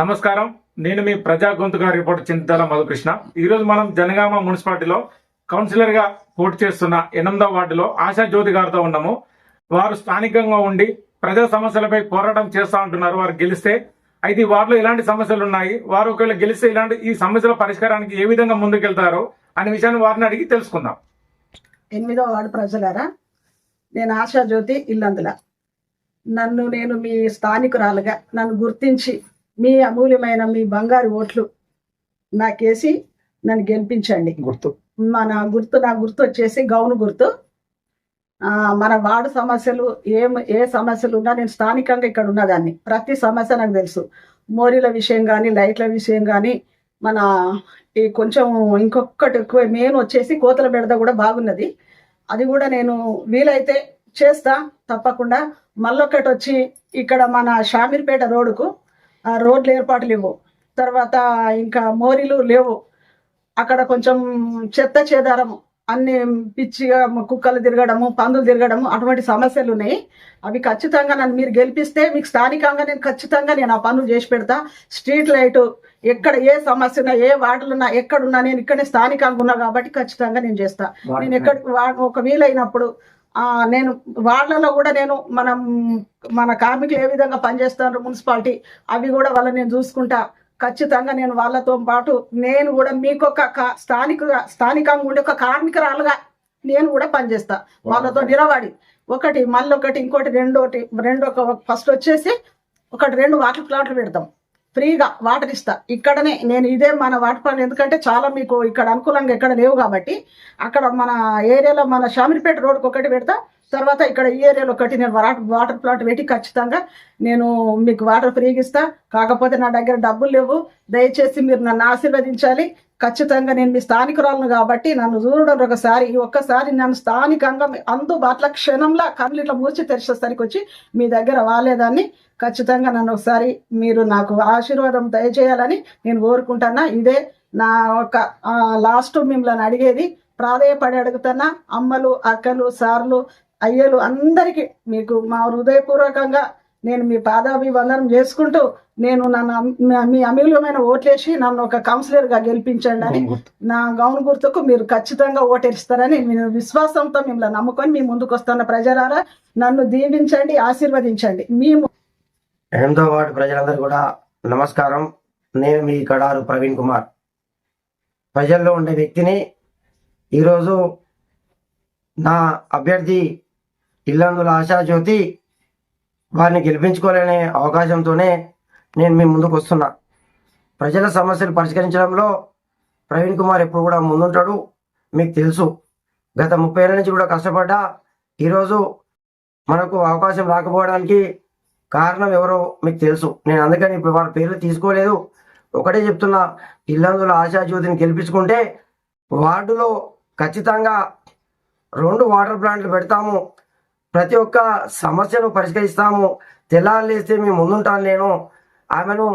నమస్కారం. నేను మీ ప్రజా గొంతుగా రిపోర్ట్ చింతల మధుకృష్ణ. ఈరోజు మనం జనగామ మున్సిపాలిటీలో కౌన్సిలర్గా పోటీ చేస్తున్న ఎనిమిదవ వార్డులో ఆశా జ్యోతి గారితో ఉన్నాము. వారు స్థానికంగా ఉండి ప్రజా సమస్యలపై పోరాటం చేస్తా ఉంటున్నారు. వారు గెలిస్తే అయితే ఈ వార్డులో ఇలాంటి సమస్యలు ఉన్నాయి? వారు ఒకవేళ గెలిస్తే ఇలాంటి ఈ సమస్యల పరిష్కారానికి ఏ విధంగా ముందుకెళ్తారు అనే విషయాన్ని వారిని అడిగి తెలుసుకుందాం. ఎనిమిదో వార్డు ప్రజలారా నేను ఆశా జ్యోతి ఇల్లందుల. నన్ను నేను మీ స్థానికురాలుగా నన్ను గుర్తించి మీ అమూల్యమైన మీ బంగారు ఓట్లు నాకేసి నన్ను గెలిపించండి. గుర్తు. మన గుర్తు నా గుర్తు వచ్చేసి గౌను గుర్తు. మన వార్డు సమస్యలు ఏం ఏ సమస్యలు ఉన్నా నేను స్థానికంగా ఇక్కడ ఉన్నదాన్ని. ప్రతి సమస్య నాకు తెలుసు. మోరీల విషయం కానీ లైట్ల విషయం కానీ మన ఈ కొంచెం ఇంకొకటి ఎక్కువ మెయిన్ వచ్చేసి కోతల బెడద కూడా బాగున్నది. అది కూడా నేను వీలైతే చేస్తా తప్పకుండా. మళ్ళొక్కటి వచ్చి ఇక్కడ మన షామీర్పేట రోడ్డుకు రోడ్లు ఏర్పాటు లేవు. తర్వాత ఇంకా మోరీలు లేవు. అక్కడ కొంచెం చెత్త చేదారము అన్ని పిచ్చిగా కుక్కలు తిరగడము పందులు తిరగడము అటువంటి సమస్యలు ఉన్నాయి. అవి ఖచ్చితంగా నన్ను మీరు గెలిపిస్తే మీకు స్థానికంగా నేను ఖచ్చితంగా నేను ఆ పనులు చేసి పెడతా. స్ట్రీట్ లైట్ ఎక్కడ ఏ సమస్య ఉన్నా ఏ వార్డులు ఉన్నా ఎక్కడున్నా నేను ఇక్కడే స్థానికంగా ఉన్నా కాబట్టి ఖచ్చితంగా నేను చేస్తా. నేను ఎక్కడ ఒక వీలైనప్పుడు నేను వాళ్ళలో కూడా నేను మనం మన కార్మికులు ఏ విధంగా పనిచేస్తున్నారు మున్సిపాలిటీ అవి కూడా వాళ్ళని నేను చూసుకుంటా. ఖచ్చితంగా నేను వాళ్ళతో పాటు నేను కూడా మీకు ఒక కా- స్థానిక స్థానికంగా ఉండే ఒక కార్మికురాలుగా నేను కూడా పనిచేస్తా. వాళ్ళతో నిలబడి. ఒకటి మళ్ళీ ఒకటి ఇంకోటి రెండోటి రెండు ఒక ఫస్ట్ వచ్చేసి ఒకటి రెండు వాటర్ ప్లాంట్లు పెడతాం. ఫ్రీగా వాటర్ ఇస్తా. ఇక్కడనే నేను ఇదే మన వాటర్ ప్లాంట్ ఎందుకంటే చాలా మీకు ఇక్కడ అనుకూలంగా ఎక్కడ లేవు కాబట్టి అక్కడ మన ఏరియాలో మన షామీర్పేట రోడ్కి ఒకటి పెడతా. తర్వాత ఇక్కడ ఈ ఏరియాలో ఒకటి నేను వాటర్ వాటర్ ప్లాంట్ పెట్టి ఖచ్చితంగా నేను మీకు వాటర్ ఫ్రీగా ఇస్తా. కాకపోతే నా దగ్గర డబ్బులు లేవు. దయచేసి మీరు నన్ను ఆశీర్వదించాలి. ఖచ్చితంగా నేను మీ స్థానికురాలను కాబట్టి నన్ను చూడడం ఒకసారి ఒక్కసారి నన్ను స్థానికంగా అందుబాటులో క్షణంలో కళ్ళు ఇట్లా మూర్చి తెరిచేసరికి వచ్చి మీ దగ్గర వాలేదాన్ని. ఖచ్చితంగా నన్ను ఒకసారి మీరు నాకు ఆశీర్వాదం దయచేయాలని నేను కోరుకుంటున్నా. ఇదే నా ఒక లాస్ట్ మిమ్మల్ని అడిగేది. ప్రాధేయపడి అడుగుతున్నా అమ్మలు అక్కలు సార్లు అయ్యలు అందరికీ మీకు మా హృదయపూర్వకంగా నేను మీ పాదాభివందనం చేసుకుంటూ నేను నన్ను మీ- అమూల్యమైన ఓట్లేసి నన్ను ఒక కౌన్సిలర్గా గెలిపించండి అని నా గౌను గుర్తుకు మీరు ఖచ్చితంగా ఓటేస్తారని నేను విశ్వాసంతో మిమ్మల్ని నమ్ముకొని మీ ముందుకు వస్తున్న ప్రజలారా నన్ను దీవించండి ఆశీర్వదించండి. మీ ఎనిమిదో వార్డు ప్రజలందరూ కూడా నమస్కారం. నేను మీ కడారు ప్రవీణ్ కుమార్. ప్రజల్లో ఉండే వ్యక్తిని ఈరోజు నా అభ్యర్థి ఇల్లందుల ఆశాజ్యోతి వారిని గెలిపించుకోలేని అవకాశంతోనే నేను మీ ముందుకు వస్తున్నా. ప్రజల సమస్యలు పరిష్కరించడంలో ప్రవీణ్ కుమార్ ఎప్పుడు కూడా ముందుంటాడు మీకు తెలుసు. గత ముప్పై ఏళ్ళ నుంచి కూడా కష్టపడ్డా ఈరోజు మనకు అవకాశం రాకపోవడానికి కారణం ఎవరో మీకు తెలుసు. నేను అందుకని ఇప్పుడు వారి పేర్లు తీసుకోలేదు. ఒకటే చెప్తున్నా ఇల్లందుల ఆశాజ్యోతిని గెలిపించుకుంటే వార్డులో ఖచ్చితంగా రెండు వాటర్ ప్లాంట్లు పెడతాము. ప్రతి ఒక్క సమస్యను పరిష్కరిస్తాము. తెల్లారులేస్తే మేము ముందుంటాను నేను. ఆమెను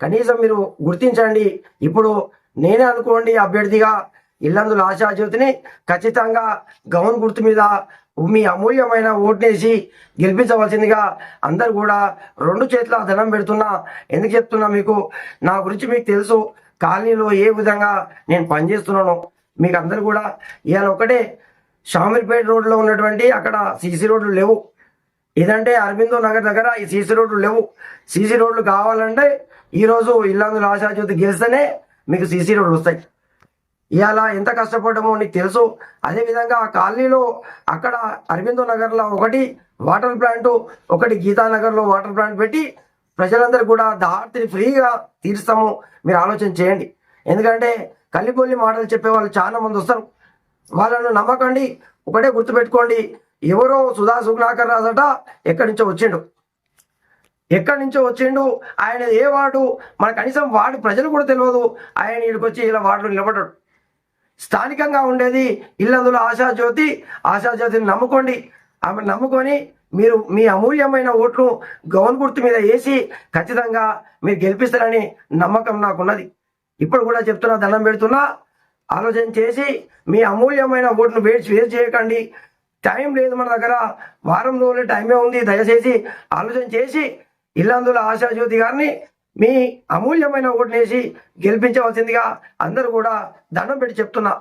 కనీసం మీరు గుర్తించండి. ఇప్పుడు నేనే అనుకోండి అభ్యర్థిగా ఇల్లందుల ఆశాజ్యోతిని ఖచ్చితంగా గౌన్ గుర్తు మీద మీ అమూల్యమైన ఓట్నేసి గెలిపించవలసిందిగా అందరు కూడా రెండు చేతుల ధనం పెడుతున్నా. ఎందుకు చెప్తున్నా మీకు? నా గురించి మీకు తెలుసు. కాలనీలో ఏ విధంగా నేను పనిచేస్తున్నాను మీకు అందరు కూడా ఇవాళ ఒకటే షామిల్పేట రోడ్లో ఉన్నటువంటి అక్కడ సీసీ రోడ్లు లేవు. ఇదంటే అరవిందో నగర్ దగ్గర ఈ సీసీ రోడ్లు లేవు. సీసీ రోడ్లు కావాలంటే ఈరోజు ఇల్లందుల ఆశాజ్యోతి గెలిస్తేనే మీకు సీసీ రోడ్లు వస్తాయి. ఇవాళ ఎంత కష్టపడ్డమో నీకు తెలుసు. అదేవిధంగా ఆ కాలనీలో అక్కడ అరవిందో నగర్లో ఒకటి వాటర్ ప్లాంట్ ఒకటి గీతానగర్లో వాటర్ ప్లాంట్ పెట్టి ప్రజలందరూ కూడా దాటిని ఫ్రీగా తీరుస్తాము. మీరు ఆలోచన చేయండి. ఎందుకంటే కల్లిపొల్లి మాటలు చెప్పే వాళ్ళు చాలా మంది వస్తారు. వాళ్ళను నమ్మకండి. ఒకటే గుర్తుపెట్టుకోండి. ఎవరో సుధా సుగ్నాకర్ రాజట ఎక్కడి నుంచో వచ్చిండు. ఎక్కడి నుంచో వచ్చిండు? ఆయన ఏ వార్డు? మన కనీసం వాడు ప్రజలు కూడా తెలియదు. ఆయన ఇక్కడికి వచ్చి ఇలా వార్డులో నిలబడ్డాడు. స్థానికంగా ఉండేది ఇల్లందులో ఆశాజ్యోతి. ఆశాజ్యోతిని నమ్ముకోండి. ఆమె నమ్ముకొని మీరు మీ అమూల్యమైన ఓట్లు గౌన్ గుర్తు మీద వేసి ఖచ్చితంగా మీరు గెలిపిస్తారని నమ్మకం నాకున్నది. ఇప్పుడు కూడా చెప్తున్నా దండం పెడుతున్నా. ఆలోచన చేసి మీ అమూల్యమైన ఓటును వేస్ట్ వేస్ట్ చేయకండి. టైం లేదు మన దగ్గర. వారం రోజులు టైమే ఉంది. దయచేసి ఆలోచన చేసి ఇల్లందుల ఆశాజ్యోతి గారిని మీ అమూల్యమైన ఓటునేసి గెలిపించవలసిందిగా అందరూ కూడా దండం పెట్టి చెప్తున్నా.